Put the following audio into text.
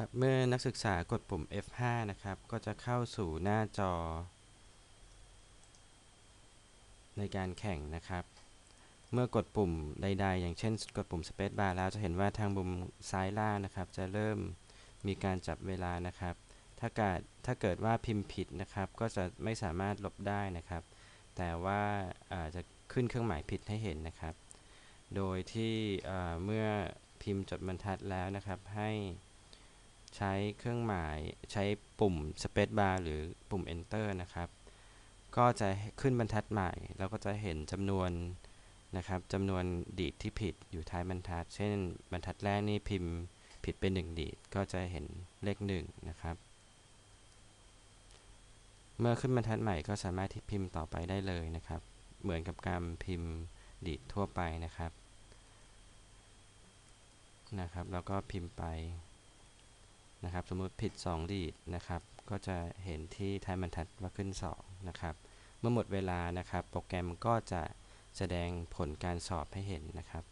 ครับเมื่อนักศึกษากดปุ่ม F5 นะครับ ก็จะเข้าสู่หน้าจอ ในการแข่งนะครับ เมื่อกดปุ่มใด ๆ อย่างเช่น กดปุ่ม Space Bar แล้วจะเห็นว่าทางมุมซ้ายล่างนะครับ จะเริ่มมีการจับเวลานะครับ ถ้าเกิดถ้าเกิดว่าพิมพ์ผิดนะครับ ก็จะไม่สามารถลบได้นะครับ แต่ว่าจะขึ้นเครื่องหมายผิดให้เห็นนะครับ โดยที่เมื่อพิมพ์จดบรรทัดแล้วนะครับให้ ใช้เครื่องหมายใช้ปุ่ม Space Bar หรือปุ่ม Enter นะครับ ก็จะขึ้นบรรทัดใหม่ แล้วก็จะเห็นจำนวนนะครับจำนวนดีดที่ผิดอยู่ท้ายบรรทัด เช่น บรรทัดแรกนี่พิมพ์ผิดเป็น 1 ดีด ก็จะเห็นเลข1นะครับ เมื่อขึ้นบรรทัดใหม่ก็สามารถที่พิมพ์ต่อไปได้เลยนะครับ เหมือนกับการพิมพ์ดีดทั่วไปนะครับนะครับ แล้วก็พิมพ์ไป นะครับ สมมติผิด 2 ดีดนะครับ ก็จะเห็นที่ท้ายบรรทัดว่าขึ้น 2 นะครับ เมื่อหมดเวลานะครับ โปรแกรมก็จะแสดงผลการสอบให้เห็นนะครับ